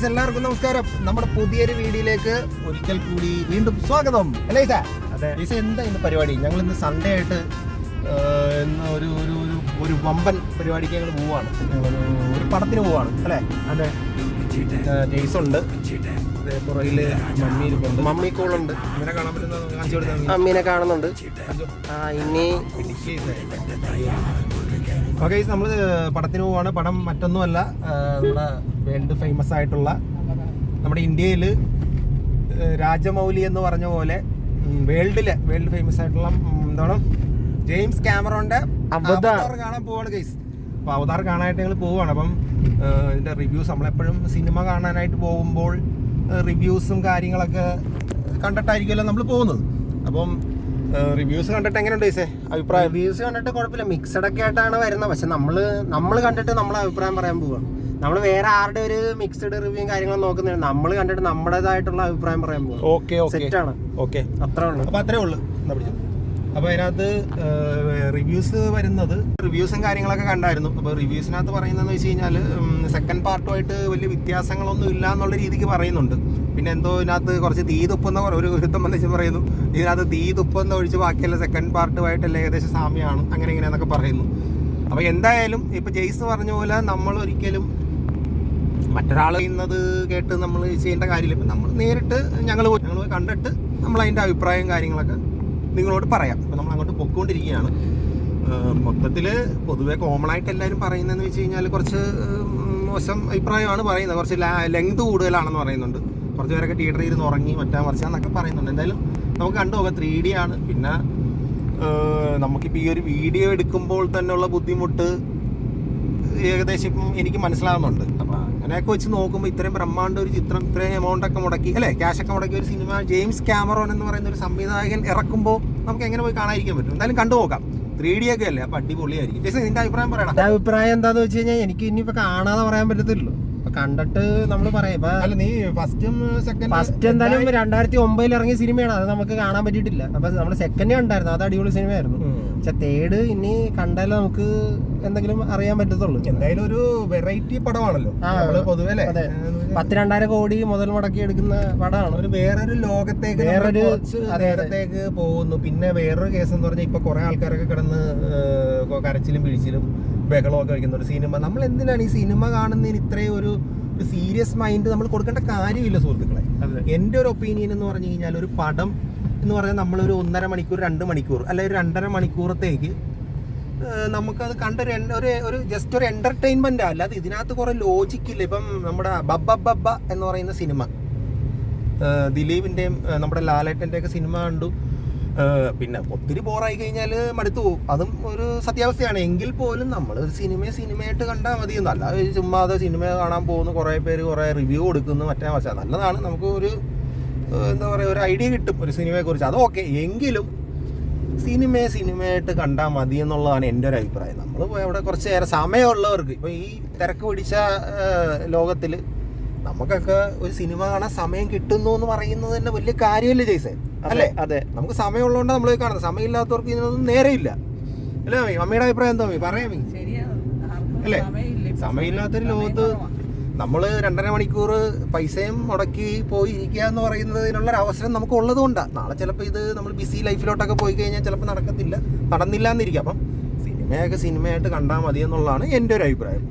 Guys എല്ലാവർക്കും നമസ്കാരം. നമ്മുടെ പുതിയൊരു വീഡിയോയിലേക്ക് ഒരിക്കൽ കൂടി വീണ്ടും സ്വാഗതം. അല്ലേ സാർ അതെ. ഈസ എന്താ ഇന്ന് പരിപാടി? ഞങ്ങൾ ഇന്ന് സൺഡേ ആയിട്ട് ഇന്ന് ഒരു ഒരു ഒരു ഒരു വമ്പൻ പരിപാടിക്ക് ഞങ്ങൾ പോവാണ്. ഞങ്ങളൊരു ഒരു പടത്തിന് പോവാണ്. അല്ലേ? അതെ. ജെയ്സ് ഉണ്ട്. പുറകിൽ മമ്മി ഇരിപ്പുണ്ട്. മമ്മി കൂളുണ്ട് ഇങ്ങനെ കാണാൻ പറ്റുന്ന അമ്മീനെ കാണുന്നുണ്ട്. ആ ഇനി ഓക്കെ നമ്മൾ പടത്തിന് പോവാണ്. പടം മറ്റൊന്നുമല്ല നമ്മുടെ വേൾഡ് ഫേമസ് ആയിട്ടുള്ള നമ്മുടെ ഇന്ത്യയിൽ രാജമൗലി എന്ന് പറഞ്ഞ പോലെ വേൾഡിലെ വേൾഡ് ഫേമസ് ആയിട്ടുള്ള എന്താണ് ജെയിംസ് ക്യാമറോന്റെ അവതാർ. കാണാൻ പോവാണ് ഗൈസ് അപ്പോൾ അവതാർ കാണാനായിട്ട് ഞങ്ങൾ പോവാണ്. അപ്പം ഇതിന്റെ റിവ്യൂസ് നമ്മളെപ്പോഴും സിനിമ കാണാനായിട്ട് പോകുമ്പോൾ റിവ്യൂസും കാര്യങ്ങളൊക്കെ കണ്ടിട്ടായിരിക്കുമല്ലോ നമ്മൾ പോകുന്നത്. അപ്പം റിവ്യൂസ് കണ്ടിട്ട് എങ്ങനെയുണ്ട് ഈസേ? അഭിപ്രായം? റിവ്യൂസ് കണ്ടിട്ട് കുഴപ്പമില്ല. മിക്സഡ് ഒക്കെ ആയിട്ടാണ് വരുന്നത്. പക്ഷെ നമ്മൾ നമ്മൾ കണ്ടിട്ട് നമ്മളെ അഭിപ്രായം പറയാൻ പോവാണ് നമ്മൾ വേറെ ആരുടെ ഒരു മിക്സഡ് റിവ്യൂ കാര്യങ്ങളും നോക്കുന്നില്ല. നമ്മൾ കണ്ടിട്ട് നമ്മുടേതായിട്ടുള്ള അഭിപ്രായം പറയാൻ പോവാണ് ഓക്കെ സെറ്റ് ആണ്. ഓക്കെ. അത്രേ ഉള്ളൂ. അപ്പൊ അത്രേ ഉള്ളു. എന്താ പിടിച്ചോ. അപ്പൊ അതിനകത്ത് റിവ്യൂസ് വരുന്നത് റിവ്യൂസും കാര്യങ്ങളൊക്കെ കണ്ടായിരുന്നു. അപ്പൊ റിവ്യൂസിനകത്ത് പറയുന്നതെന്ന് വെച്ച് കഴിഞ്ഞാൽ സെക്കൻഡ് പാർട്ടുമായിട്ട് വലിയ വ്യത്യാസങ്ങളൊന്നും ഇല്ല എന്നുള്ള രീതിക്ക് പറയുന്നുണ്ട്. പിന്നെ എന്തോ ഇതിനകത്ത് കുറച്ച് തീ തുപ്പുന്ന ഒരു ഒരുത്തം വന്നിച്ച് പറയുന്നു ഇതിനകത്ത് തീ തുപ്പെന്ന് ഒഴിച്ച് ബാക്കിയുള്ള സെക്കൻഡ് പാർട്ടുമായിട്ടല്ല ഏകദേശം സാമ്യമാണ് അങ്ങനെ ഇങ്ങനെയെന്നൊക്കെ പറയുന്നു. അപ്പോൾ എന്തായാലും ഇപ്പോൾ ജെയ്സ് പറഞ്ഞ പോലെ നമ്മൾ ഒരിക്കലും മറ്റൊരാൾ ചെയ്യുന്നത് കേട്ട് നമ്മൾ ചെയ്യേണ്ട കാര്യമില്ല. ഇപ്പം നമ്മൾ നേരിട്ട് ഞങ്ങൾ ഞങ്ങൾ കണ്ടിട്ട് നമ്മൾ അതിന്റെ അഭിപ്രായം കാര്യങ്ങളൊക്കെ നിങ്ങളോട് പറയാം. ഇപ്പം നമ്മൾ അങ്ങോട്ട് പൊക്കോണ്ടിരിക്കുകയാണ്. മൊത്തത്തിൽ പൊതുവേ കോമൺ ആയിട്ട് എല്ലാവരും പറയുന്നതെന്ന് വെച്ച് കഴിഞ്ഞാൽ കുറച്ച് മോശം അഭിപ്രായമാണ് പറയുന്നത്. കുറച്ച് ലെങ്ത് കൂടുതലാണെന്ന് പറയുന്നുണ്ട്. കുറച്ച് പേരൊക്കെ തിയേറ്ററിൽ ഇരുന്ന് ഉറങ്ങി മറ്റാ മറിച്ചാന്നൊക്കെ പറയുന്നുണ്ട്. എന്തായാലും നമുക്ക് കണ്ടു നോക്കാം ത്രീ ഡി ആണ്. പിന്നെ നമുക്കിപ്പോൾ ഈ ഒരു വീഡിയോ എടുക്കുമ്പോൾ തന്നെയുള്ള ബുദ്ധിമുട്ട് ഏകദേശം ഇപ്പം എനിക്ക് മനസ്സിലാവുന്നുണ്ട്. അപ്പോൾ അങ്ങനെയൊക്കെ വെച്ച് നോക്കുമ്പോൾ ഇത്രയും ബ്രഹ്മാണ്ട ഒരു ചിത്രം ഇത്രയും എമൗണ്ട് ഒക്കെ മുടക്കി അല്ലേ? ക്യാഷ് ഒക്കെ മുടക്കി ഒരു സിനിമ ജെയിംസ് ക്യാമറോൺ എന്ന് പറയുന്ന ഒരു സംവിധായകൻ ഇറക്കുമ്പോൾ നമുക്ക് എങ്ങനെ പോയി കാണാതിരിക്കാൻ പറ്റും? എന്തായാലും കണ്ടു നോക്കാം ത്രീ ഡി ഒക്കെ അല്ലേ? അപ്പം അടിപൊളിയായിരിക്കും. നിന്റെ അഭിപ്രായം പറയണം അഭിപ്രായം എന്താണെന്ന് വെച്ച് കഴിഞ്ഞാൽ എനിക്ക് ഇനിയിപ്പോൾ കാണാതെ പറയാൻ പറ്റത്തില്ലല്ലോ. കണ്ടിട്ട് നമ്മൾ പറയാം. നീ ഫസ്റ്റും സെക്കൻഡ് ഫസ്റ്റ് എന്തായാലും രണ്ടായിരത്തി ഒമ്പതിൽ ഇറങ്ങിയ സിനിമയാണ്. അത് നമുക്ക് കാണാൻ പറ്റിയിട്ടില്ല. അപ്പൊ നമ്മൾ സെക്കൻഡ് കണ്ടായിരുന്നു. അത് അടിപൊളി സിനിമയായിരുന്നു. പക്ഷെ തേർഡ് ഇനി കണ്ടാലേ നമുക്ക് എന്തെങ്കിലും അറിയാൻ പറ്റത്തുള്ളൂ. എന്തായാലും ഒരു വെറൈറ്റി പടമാണല്ലോ. പൊതുവെ. പത്ത് രണ്ടായിരം കോടി മുതൽ മുടക്കി എടുക്കുന്ന പടമാണ്. ഒരു വേറൊരു ലോകത്തേക്ക് വേറൊരു-. നേരത്തേക്ക് പോകുന്നു. പിന്നെ വേറൊരു കേസ് എന്ന് പറഞ്ഞാൽ ഇപ്പൊ കുറെ ആൾക്കാരൊക്കെ കിടന്ന് കരച്ചിലും പിഴിച്ചിലും ബഹളമൊക്കെ വയ്ക്കുന്ന ഒരു സിനിമ നമ്മൾ എന്തിനാണ് ഈ സിനിമ കാണുന്നതിന് ഇത്രയും ഒരു ഒരു സീരിയസ് മൈൻഡ് നമ്മൾ കൊടുക്കേണ്ട കാര്യമില്ല സുഹൃത്തുക്കളെ. എന്റെ ഒരു ഒപ്പീനിയൻ എന്ന് പറഞ്ഞു കഴിഞ്ഞാൽ ഒരു പടം എന്ന് പറഞ്ഞാൽ നമ്മളൊരു ഒന്നര മണിക്കൂർ രണ്ട് മണിക്കൂർ അല്ലെ ഒരു രണ്ടര മണിക്കൂറത്തേക്ക് നമുക്കത് കണ്ടൊരു ഒരു ഒരു ജസ്റ്റ് ഒരു എന്റർടൈൻമെന്റ് അല്ലാതെ ഇതിനകത്ത് കുറെ ലോജിക്കില്ല ഇപ്പം നമ്മുടെ ബബ്ബ ബബ്ബ എന്ന് പറയുന്ന സിനിമ ദിലീപിന്റെയും ദിലീപിന്റെയും നമ്മുടെ ലാലേട്ടന്റെ ഒക്കെ സിനിമ കണ്ടു. പിന്നെ ഒത്തിരി ബോറായി കഴിഞ്ഞാൽ മടുത്തു പോകും അതും ഒരു സത്യാവസ്ഥയാണ്. എങ്കിൽ പോലും നമ്മൾ ഒരു സിനിമയെ സിനിമയായിട്ട് കണ്ടാൽ മതി. എന്നല്ല അത് സിനിമ കാണാൻ പോകുന്നു. കുറേ പേര് കുറേ റിവ്യൂ കൊടുക്കുന്നു. മറ്റേ വശം നല്ലതാണ്. നമുക്ക് ഒരു എന്താ പറയുക ഒരു ഐഡിയ കിട്ടും ഒരു സിനിമയെക്കുറിച്ച് അത് ഓക്കെ. എങ്കിലും സിനിമയെ സിനിമയായിട്ട് കണ്ടാൽ മതി എന്നുള്ളതാണ് എന്റെ ഒരു അഭിപ്രായം. നമ്മൾ അവിടെ കുറച്ച് നേരം സമയമുള്ളവർക്ക്. ഇപ്പോൾ ഈ തിരക്ക് പിടിച്ച ലോകത്തിൽ നമുക്കൊക്കെ ഒരു സിനിമ കാണാൻ സമയം കിട്ടുന്നു എന്ന് പറയുന്നത് തന്നെ വലിയ കാര്യമല്ലേ ജയ്സേ? അല്ലേ? അതെ. നമുക്ക് സമയമുള്ളതുകൊണ്ട് നമ്മൾ കാണുന്നത്. സമയമില്ലാത്തവർക്ക് ഇതിനൊന്നും നേരെയില്ല. അല്ലേ മമ്മി? മമ്മിയുടെ അഭിപ്രായം എന്താ മമ്മി? പറയാമി. അല്ലേ? സമയമില്ലാത്തൊരു ലോകത്ത് നമ്മൾ രണ്ടര മണിക്കൂർ പൈസയും മുടക്കി പോയി ഇരിക്കുക എന്ന് പറയുന്നതിനുള്ള ഒരു അവസരം നമുക്ക് ഉള്ളതുകൊണ്ടാണ് നാളെ ചിലപ്പോൾ ഇത് നമ്മൾ ബിസി ലൈഫിലോട്ടൊക്കെ പോയി കഴിഞ്ഞാൽ ചിലപ്പോൾ നടക്കത്തില്ല. നടന്നില്ല എന്നിരിക്കും അപ്പം സിനിമയൊക്കെ സിനിമയായിട്ട് കണ്ടാൽ മതി എന്നുള്ളതാണ് എന്റെ ഒരു അഭിപ്രായം.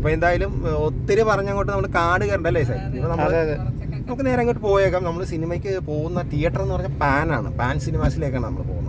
അപ്പോൾ എന്തായാലും ഒത്തിരി പറഞ്ഞങ്ങോട്ട് നമ്മൾ കാട് കണ്ടല്ലേ സാർ നമ്മൾ നമുക്ക് നേരെ അങ്ങോട്ട് പോയേക്കാം. നമ്മൾ സിനിമയ്ക്ക് പോകുന്ന തിയേറ്റർ എന്ന് പറഞ്ഞാൽ പാനാണ്. പാൻ സിനിമാസിലേക്കാണ് നമ്മൾ പോകുന്നത്.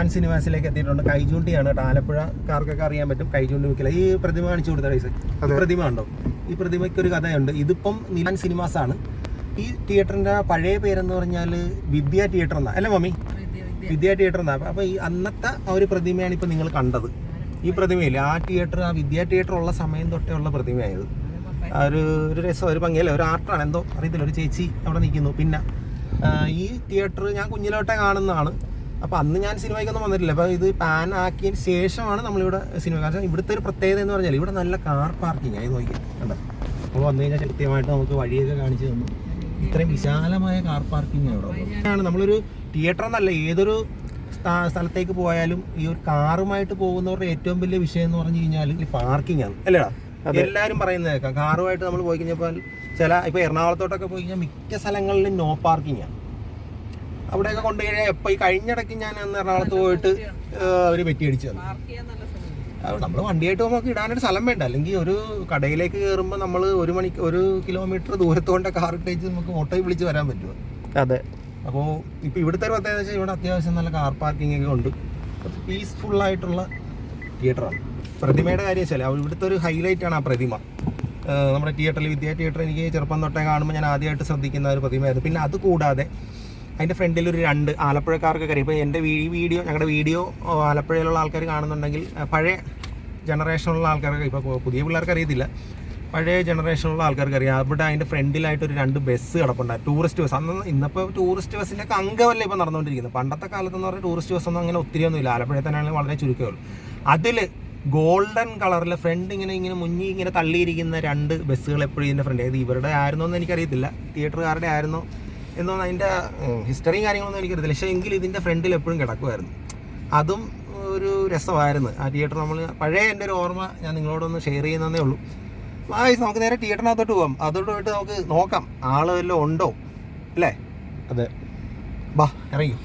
പാൻ സിനിമാസിലേക്ക് എത്തിയിട്ടുണ്ട്. കൈചൂണ്ടിയാണ് കേട്ടോ. ആലപ്പുഴക്കാർക്കൊക്കെ അറിയാൻ പറ്റും. കൈചൂണ്ടി വെക്കില്ല ഈ പ്രതിമ കാണിച്ചു കൊടുത്ത ഈ പ്രതിമ ഉണ്ടോ ഈ പ്രതിമയ്ക്ക് ഒരു കഥയുണ്ട്. ഇതിപ്പം നിലാൻ സിനിമാസ് ആണ് ഈ തിയേറ്ററിന്റെ പഴയ പേരെന്ന് പറഞ്ഞാൽ വിദ്യ തിയേറ്റർ എന്നാ. അല്ലേ മമ്മി? വിദ്യ തിയേറ്റർ എന്നാ. അപ്പൊ ഈ അന്നത്തെ ആ ഒരു പ്രതിമയാണ് ഇപ്പൊ നിങ്ങൾ കണ്ടത്. ഈ പ്രതിമയില്ലേ ആ തിയേറ്റർ ആ വിദ്യ തിയേറ്റർ ഉള്ള സമയം തൊട്ടേ ഉള്ള പ്രതിമയായത്. ആ ഒരു ഒരു രസം ഒരു ഭംഗിയല്ലേ? ഒരു ആർട്ടാണ്. എന്തോ അറിയത്തില്ല. ഒരു ചേച്ചി അവിടെ നിൽക്കുന്നു. പിന്നെ ഈ തിയേറ്റർ ഞാൻ കുഞ്ഞിലോട്ടെ കാണുന്നതാണ്. അപ്പോൾ അന്ന് ഞാൻ സിനിമയ്ക്കൊന്നും വന്നിട്ടില്ല. അപ്പോൾ ഇത് പാൻ ആക്കിയതിന് ശേഷമാണ് നമ്മളിവിടെ സിനിമ കാരണം ഇവിടുത്തെ ഒരു പ്രത്യേകത എന്ന് പറഞ്ഞാൽ ഇവിടെ നല്ല കാർ പാർക്കിംഗ് ആയി നോക്കി കണ്ടോ? നമ്മൾ വന്നു കഴിഞ്ഞാൽ കൃത്യമായിട്ട് നമുക്ക് വഴിയൊക്കെ കാണിച്ചു തന്നു. ഇത്രയും വിശാലമായ കാർ പാർക്കിംഗ് ആണ് നമ്മളൊരു തിയേറ്റർ എന്നല്ല ഏതൊരു സ്ഥാ- സ്ഥലത്തേക്ക് പോയാലും ഈ ഒരു കാറുമായിട്ട് പോകുന്നവരുടെ ഏറ്റവും വലിയ വിഷയം എന്ന് പറഞ്ഞു കഴിഞ്ഞാൽ ഈ പാർക്കിംഗ് ആണ്. അല്ലേടാ എല്ലാവരും പറയുന്നത് കേൾക്കാം. കാറുമായിട്ട് നമ്മൾ പോയി കഴിഞ്ഞപ്പോൾ ചില ഇപ്പോൾ എറണാകുളത്തോട്ടൊക്കെ പോയി കഴിഞ്ഞാൽ മിക്ക സ്ഥലങ്ങളിലും നോ പാർക്കിംഗ് ആണ് അവിടെയൊക്കെ കൊണ്ടു കഴിഞ്ഞാൽ എപ്പോൾ ഈ കഴിഞ്ഞിടയ്ക്ക് ഞാൻ അന്ന് എറണാകുളത്ത് പോയിട്ട് അവർ പെറ്റി അടിച്ചു തന്നു. നമ്മൾ വണ്ടിയായിട്ട് പോകുമ്പോൾ നമുക്ക് ഇടാനൊരു സ്ഥലം വേണ്ട. അല്ലെങ്കിൽ ഒരു കടയിലേക്ക് കയറുമ്പോൾ നമ്മൾ ഒരു മണിക്ക് ഒരു കിലോമീറ്റർ ദൂരത്തോണ്ട കാർ ഇട്ടേച്ച് നമുക്ക് ഓട്ടോയിൽ വിളിച്ച് വരാൻ പറ്റുമോ അതെ. അപ്പോൾ ഇപ്പോൾ ഇവിടുത്തെ ഒരു പ്രത്യേകത വെച്ചാൽ ഇവിടെ അത്യാവശ്യം നല്ല കാർ പാർക്കിംഗ് ഒക്കെ ഉണ്ട്. പീസ്ഫുൾ ആയിട്ടുള്ള തിയേറ്ററാണ് പ്രതിമയുടെ കാര്യം വെച്ചാൽ ഇവിടുത്തെ ഒരു ഹൈലൈറ്റ് ആണ് ആ പ്രതിമ. നമ്മുടെ തിയേറ്ററിൽ വിദ്യാ തിയേറ്റർ എനിക്ക് ചെറുപ്പം തൊട്ടേ കാണുമ്പോൾ ഞാൻ ആദ്യമായിട്ട് ശ്രദ്ധിക്കുന്ന ഒരു പ്രതിമയായിരുന്നു. പിന്നെ അത് കൂടാതെ അതിന്റെ ഫ്രണ്ടിൽ ഒരു രണ്ട് ആലപ്പുഴക്കാർക്ക് അറിയാം ഇപ്പോൾ എന്റെ ഈ വീഡിയോ ഞങ്ങളുടെ വീഡിയോ ആലപ്പുഴയിലുള്ള ആൾക്കാർ കാണുന്നുണ്ടെങ്കിൽ പഴയ ജനറേഷനിലുള്ള ആൾക്കാർക്ക് ഇപ്പോൾ പുതിയ പിള്ളേർക്ക് അറിയത്തില്ല. പഴയ ജനറേഷനിലുള്ള ആൾക്കാർക്ക് അറിയാം. അവിടെ അതിന്റെ ഫ്രണ്ടിലായിട്ട് ഒരു രണ്ട് ബസ് കിടപ്പുണ്ടായി. ടൂറിസ്റ്റ് ബസ് അന്ന് ഇന്നിപ്പോൾ ടൂറിസ്റ്റ് ബസ്സിന്റെ ഒക്കെ അംഗമല്ലേ ഇപ്പോൾ നടന്നുകൊണ്ടിരിക്കുന്നത് പണ്ടത്തെ കാലത്ത് എന്ന് പറഞ്ഞാൽ ടൂറിസ്റ്റ് ബസ് ഒന്നും അങ്ങനെ ഒത്തിരിയൊന്നുമില്ല ആലപ്പുഴയിൽ തന്നെയാണെങ്കിൽ വളരെ ചുരുക്കമേ ഉള്ളൂ. അതിൽ ഗോൾഡൻ കളറിലെ ഫ്രണ്ട് ഇങ്ങനെ ഇങ്ങനെ മുന്നിൽ ഇങ്ങനെ തള്ളിയിരിക്കുന്ന രണ്ട് ബസ്സുകൾ എപ്പോഴും ഇതിന്റെ ഫ്രണ്ട് ഇത് ഇവരുടെ ആയിരുന്നോ എന്ന് എനിക്കറിയത്തില്ല. തിയേറ്ററുകാരുടെ ആയിരുന്നോ? എന്നൊന്നും അതിന്റെ ഹിസ്റ്ററിയും കാര്യങ്ങളൊന്നും എനിക്കറിയത്തില്ല പക്ഷേ എങ്കിൽ ഇതിന്റെ ഫ്രണ്ടിൽ എപ്പോഴും കിടക്കുമായിരുന്നു അതും ഒരു രസമായിരുന്നു. ആ തിയേറ്റർ നമ്മൾ പഴയ എന്റെ ഒരു ഓർമ്മ ഞാൻ നിങ്ങളോടൊന്ന് ഷെയർ ചെയ്യുന്നതേ ഉള്ളൂ. വായിച്ച് നമുക്ക് നേരെ തിയേറ്ററിനകത്തോട്ട് പോകാം അതോട്ട് പോയിട്ട് നമുക്ക് നോക്കാം. ആൾ വല്ലതും ഉണ്ടോ? അല്ലേ? അതെ. ബാ ഇറങ്ങി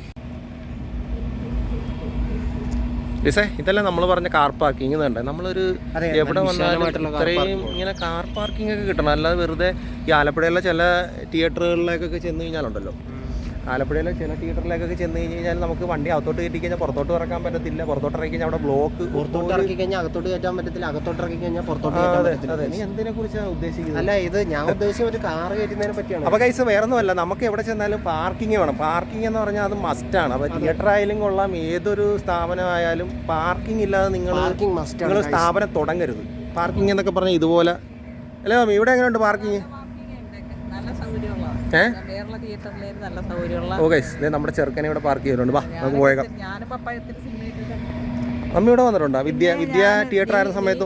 ലിസേ ഇതല്ല നമ്മൾ പറഞ്ഞ കാർ പാർക്കിംഗ് തന്നെ നമ്മളൊരു എവിടെ വന്നാലും ഇത്രയും ഇങ്ങനെ കാർ പാർക്കിംഗ് ഒക്കെ കിട്ടണം. അല്ലാതെ വെറുതെ ഈ ആലപ്പുഴയിലെ ചില തിയേറ്ററുകളിലേക്കൊക്കെ ചെന്ന് കഴിഞ്ഞാലുണ്ടല്ലോ. ആലപ്പുഴയിലെ ചില തിയേറ്ററിലേക്കൊക്കെ ചെന്ന് കഴിഞ്ഞ് കഴിഞ്ഞാൽ നമുക്ക് വണ്ടി അകത്തോട്ട് കയറ്റി കഴിഞ്ഞാൽ പുറത്തോട്ട് ഇറക്കാൻ പറ്റത്തില്ല. പുറത്തോട്ട് ഇറക്കി കഴിഞ്ഞാൽ അവിടെ ബ്ലോക്ക് പുറത്തോട്ട് ഇറക്കി കഴിഞ്ഞാൽ അകത്തോട്ട് കയറ്റാൻ പറ്റത്തില്ല. അകത്തോട്ട് ഇറക്കി കഴിഞ്ഞാൽ പുറത്തോട്ട് കയറ്റാൻ പറ്റത്തില്ല. നീ എന്തിനെ കുറിച്ചാണ് ഉദ്ദേശിക്കുന്നത്? അല്ല ഇത് ഞാൻ ഉദ്ദേശിച്ച ഒരു കാർ കയറ്റുന്നതിനെ പറ്റിയാണ്. അപ്പൊ കൈസ് വേറൊന്നുമല്ല. നമുക്ക് എവിടെ ചെന്നാലും പാർക്കിംഗ് വേണം. പാർക്കിംഗ് എന്ന് പറഞ്ഞാൽ അത് മസ്റ്റാണ് അപ്പൊ തിയേറ്റർ ആയാലും കൊള്ളാം. ഏതൊരു സ്ഥാപനമായാലും പാർക്കിംഗ് ഇല്ലാതെ നിങ്ങൾ പാർക്കിംഗ് മസ്റ്റ് നിങ്ങൾ സ്ഥാപനം തുടങ്ങരുത്. പാർക്കിംഗ് എന്നൊക്കെ പറഞ്ഞാൽ ഇതുപോലെ. അല്ലേ ഇവിടെ എങ്ങനെയുണ്ട് പാർക്കിംഗ് ദേ നമ്മുടെ ചെറുക്കനെ ഇവിടെ പാർക്ക് ചെയ്തിട്ടുണ്ട്. വാ നമുക്ക് പോയേക്കാം. മമ്മി ഇവിടെ വന്നിട്ടുണ്ടോ? വിദ്യ വിദ്യ തിയേറ്റർ ആയിരുന്ന സമയത്ത്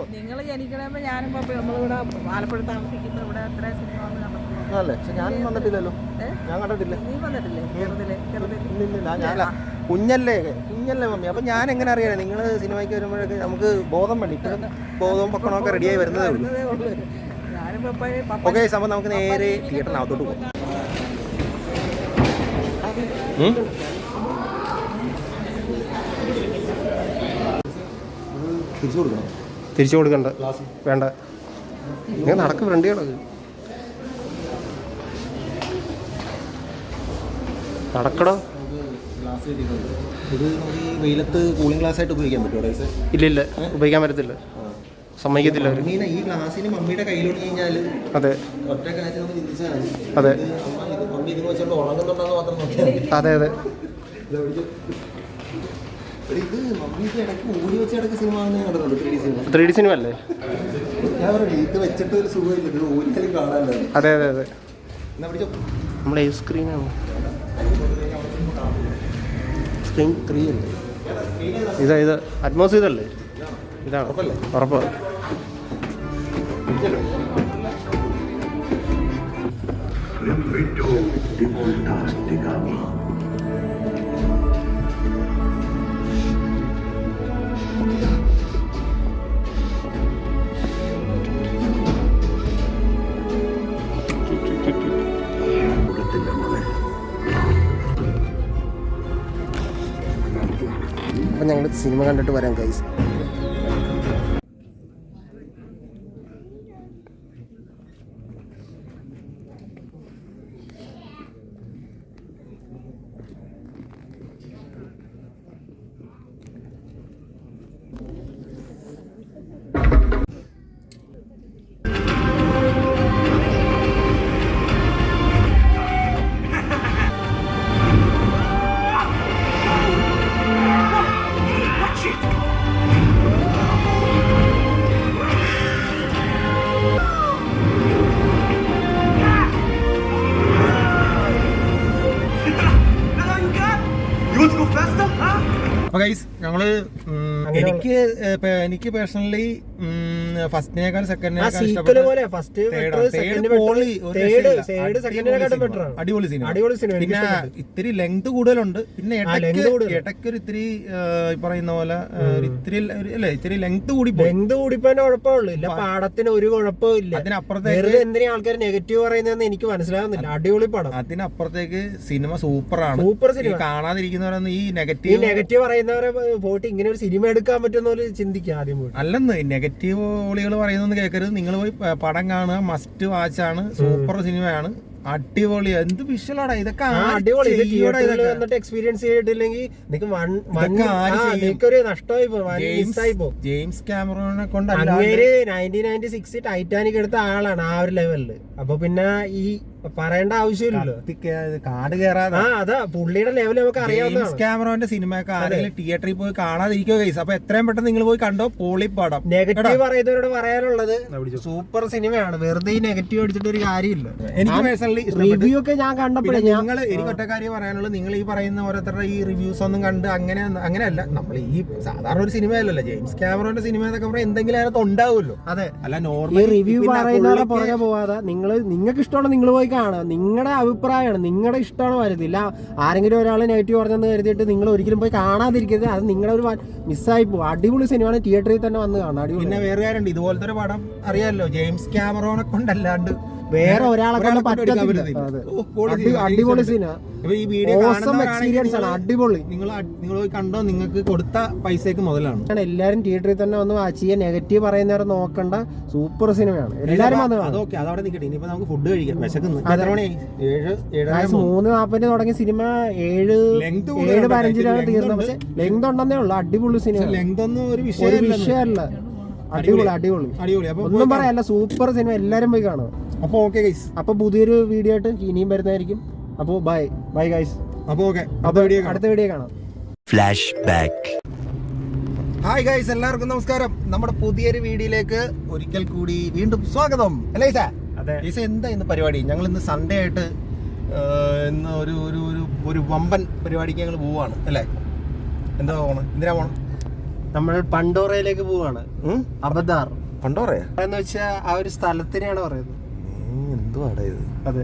അല്ലേ? പക്ഷെ ഞാൻ വന്നിട്ടില്ലല്ലോ. ഞാൻ കണ്ടിട്ടില്ല. ഞാനല്ല. കുഞ്ഞല്ലേ കുഞ്ഞല്ലേ മമ്മി. അപ്പം ഞാൻ എങ്ങനെ അറിയാം നിങ്ങൾ സിനിമയ്ക്ക് വരുമ്പോഴൊക്കെ നമുക്ക് ബോധം വേണ്ടി. ബോധവും പക്കണമൊക്കെ റെഡിയായി വരുന്നതേ ഉള്ളൂ. ഓക്കെ അപ്പം നമുക്ക് നേരെ തിയേറ്ററിനകത്തോട്ട് പോകാം? തിരിച്ചു കൊടുക്കണം. തിരിച്ചു കൊടുക്കണ്ട. വേണ്ട. ഇങ്ങനെ നടക്ക് ഫ്രണ്ടികളത് നടക്കടോ. ഇത് നമുക്ക് ഈ വെയിലത്ത് കൂളിംഗ് ഗ്ലാസ് ആയിട്ട് ഉപയോഗിക്കാൻ പറ്റുമോ ഇല്ല ഇല്ല. ഉപയോഗിക്കാൻ പറ്റത്തില്ല. സമ്മതിക്കത്തില്ല. മമ്മീനെ ഈ ഗ്ലാസ്സിന് മമ്മിയുടെ കയ്യിലോട്ട് കഴിഞ്ഞാൽ അതെ. ഒറ്റ കാര്യം അതെ. വെച്ചോണ്ട് ഉണങ്ങുന്നുണ്ടെന്ന് മാത്രം നോക്കിയാൽ അതെ അതെ. ഇത് മമ്മി ഇടയ്ക്ക് ഊരി വെച്ച ഇടയ്ക്ക് സിനിമ ഞാൻ കണ്ടിട്ടുണ്ട് ത്രീ ഡി സിനിമ ത്രീ ഡി സിനിമ അല്ലേ? ഞാൻ പറഞ്ഞു ഇത് വെച്ചിട്ട് ഒരു സുഖമില്ല ഇത് ഊരിയാലും കാണാനല്ലോ. അതെ അതെ അതെ. എന്നാ പിടിച്ചോ? നമ്മുടെ ഏത് സ്ക്രീനാണ് സ്ക്രീൻ ത്രീ അല്ലേ? ഇതാ ഇത്. അറ്റ്മോസ് ഇതല്ലേ? ഇതാണ്. ഉറപ്പല്ലേ? ഉറപ്പ്. അപ്പം ഞങ്ങൾ സിനിമ കണ്ടിട്ട് വരാം കൈസ് അപ്പൊ ഗൈസ് ഞങ്ങൾ എനിക്ക് എനിക്ക് പേഴ്സണലി ഫസ്റ്റിനേക്കാൾ സെക്കൻഡിനേക്കാളും സെക്കൻഡിനേക്കാൾ അടിപൊളി സിനിമ. അടിപൊളി സിനിമ പിന്നെ. ഇത്തിരി ലെങ്ത് കൂടുതലുണ്ട്. പിന്നെ ഇടയ്ക്ക് ഒരു ഇത്തിരി പറയുന്ന പോലെ ഇത്തിരി അല്ലെ ഇത്തിരി ലെങ്ത് കൂടി ലെങ്ത് കുഴപ്പമുള്ളൂ. ഇല്ല പാടത്തിന് ഒരു കുഴപ്പവും ഇല്ല. അതിനപ്പുറത്തേക്ക് എന്തിനാ ആൾക്കാർ നെഗറ്റീവ് പറയുന്നതെന്ന് എനിക്ക് മനസ്സിലാകുന്നില്ല അടിപൊളി പടം. അതിനപ്പുറത്തേക്ക് സിനിമ സൂപ്പറാണ് സൂപ്പർ സിനിമ കാണാതിരിക്കുന്നവരൊന്നും ഈ നെഗറ്റീവ് നെഗറ്റീവ് പറയുന്നവരെ പോയിട്ട് ഇങ്ങനെ ഒരു സിനിമ എടുക്കാൻ പറ്റുമെന്ന് പോലെ ചിന്തിക്കുക ആദ്യം പോയിട്ട്. അല്ലെന്ന് നെഗറ്റീവ് ഓളികൾ പറയുന്നൊന്നും കേൾക്കരുത്. നിങ്ങൾ പോയി പടം കാണുക മസ്റ്റ് വാച്ച് ആണ് സൂപ്പർ സിനിമയാണ് അടിപൊളി എന്ത് വിഷ്വലാടാ ഇതൊക്കെ അടിപൊളി. വന്നിട്ട് എക്സ്പീരിയൻസ് ചെയ്തിട്ടില്ലെങ്കിൽ? നിനക്കൊരു നഷ്ടമായി പോ ജെയിംസ് ക്യാമറോനെ കൊണ്ട് നയന്റീൻ നയന്റി സിക്സ് ടൈറ്റാനിക് എടുത്ത ആളാണ് ആ ഒരു ലെവലിൽ അപ്പൊ പിന്നെ ഈ പറയേണ്ട ആവശ്യമില്ലല്ലോ. കാട് കയറാതെ ആ അതാ പുള്ളിയുടെ ലെവൽ നമുക്ക് അറിയാവുന്ന ക്യാമറോന്റെ സിനിമയൊക്കെ ആരെങ്കിലും തിയേറ്ററിൽ പോയി കാണാതിരിക്കുക ഗൈസ് അപ്പൊ എത്രയും പെട്ടെന്ന് നിങ്ങൾ പോയി കണ്ടോ? പൊളിപ്പാടം. നെഗറ്റീവ് പറയുന്നവരോട് പറയാനുള്ളത് സൂപ്പർ സിനിമയാണ് വെറുതെ ഈ നെഗറ്റീവ് അടിച്ചിട്ട് ഒരു കാര്യമില്ല. എനിക്ക് പേഴ്സണലി റിവ്യൂ ഒക്കെ ഞാൻ കണ്ടപ്പോഴേ നിങ്ങൾ എനിക്ക് ഒറ്റ കാര്യം പറയാനുള്ളത് നിങ്ങൾ ഈ പറയുന്ന ഓരോരുത്തരുടെ ഈ റിവ്യൂസ് ഒന്നും കണ്ട് അങ്ങനെ അങ്ങനെയല്ല. നമ്മൾ ഈ സാധാരണ ഒരു സിനിമയല്ലല്ലോ ജെയിംസ് ക്യാമറോന്റെ സിനിമ എന്നൊക്കെ പറഞ്ഞാൽ എന്തെങ്കിലും അതിനകത്ത് ഉണ്ടാവുമല്ലോ. അതെ. അല്ല നോർമൽ റിവ്യൂ പറയുന്നവരെ പുറകെ പോവാതെ നിങ്ങൾ നിങ്ങൾക്ക് ഇഷ്ടമാണ് നിങ്ങൾ പോയി കാണുക നിങ്ങളുടെ അഭിപ്രായമാണ്. നിങ്ങളുടെ ഇഷ്ടമാണ് വരുന്നില്ല ആരെങ്കിലും ഒരാൾ നെഗറ്റീവ് പറഞ്ഞെന്ന് കരുതിയിട്ട് നിങ്ങൾ ഒരിക്കലും പോയി കാണാതിരിക്കരുത്. അത് നിങ്ങളുടെ ഒരു മിസ്സായി പോകും അടിപൊളി സിനിമയാണ് തിയേറ്ററിൽ തന്നെ വന്ന് കാണാം അടിപൊളി പിന്നെ വേറെ കാര്യമുണ്ട് ഇതുപോലത്തെ ഒരു പടം അറിയാമല്ലോ ജെയിംസ് ക്യാമറോനെ കൊണ്ടല്ലാണ്ട് വേറെ ഒരാളെ കൊണ്ട് പറ്റത്തില്ല. അടിപൊളി സീനാ ഈ വീഡിയോ എക്സ്പീരിയൻസ് ആണ്. അടിപൊളി. നിങ്ങൾ നിങ്ങൾ പോയി കണ്ടോ? നിങ്ങൾക്ക് കൊടുത്ത പൈസക്ക് മുതലാണ്. എല്ലാരും തിയേറ്ററിൽ തന്നെ വന്ന് വാച്ച് ചെയ്യാൻ നെഗറ്റീവ് പറയുന്നവരെ നോക്കണ്ട. സൂപ്പർ സിനിമയാണ് എല്ലാരും അതൊക്കെ അതവിടെ നിൽക്കട്ടെ ഇനിയിപ്പോ നമുക്ക് ഫുഡ് കഴിക്കാം. വിശക്കുന്നു. മൂന്ന് നാപ്പതിന് തുടങ്ങിയ സിനിമ ഏഴ് ഏഴ് ഇത്തിരി തീർന്നത്. പക്ഷെ ലെങ്ത് ഉണ്ടെന്നേ ഉള്ളു. അടിപൊളി സിനിമ ലെങ്ത് ഒന്നും ഒരു വിഷയമല്ല. അടിപൊളി അടിപൊളി. ഒന്നും പറയാല്ല സൂപ്പർ സിനിമ എല്ലാരും പോയി കാണുക. അപ്പൊ ഓക്കെ ഗൈസ് അപ്പോൾ പുതിയൊരു വീഡിയോ ആയിട്ട് ഇനിയും വരുന്നതായിരിക്കും. അപ്പോൾ ബൈ ബൈ ഗൈസ് അപ്പോൾ ഓക്കെ അപ്പോൾ വീഡിയോ അടുത്ത വീഡിയോ കാണാം. ഫ്ലാഷ് ബാക്ക് ഹായ് ഗൈസ് എല്ലാവർക്കും നമസ്കാരം. നമ്മുടെ പുതിയൊരു വീഡിയോയിലേക്ക് ഒരിക്കൽ കൂടി വീണ്ടും സ്വാഗതം. അല്ലേ ഈസ? അതെ. ഈസ എന്താ ഇന്ന് പരിപാടി? ഞങ്ങൾ ഇന്ന് സൺഡേ ആയിട്ട് ഇന്ന് ഒരു ഒരു ഒരു ഒരു വമ്പൻ പരിപാടിക്ക് ഞങ്ങൾ പോവാണ്. അല്ലേ? എന്താ പോകണം എന്തിനാ പോകണം നമ്മൾ പണ്ടോറയിലേക്ക് പോവാണ്. അബദാർ പണ്ടോറയാ? എന്ന് വെച്ചാൽ ആ ഒരു സ്ഥലത്തിനെയാണ് പറയുന്നത്. എന്തുവാടാ ഇത്? അതെ.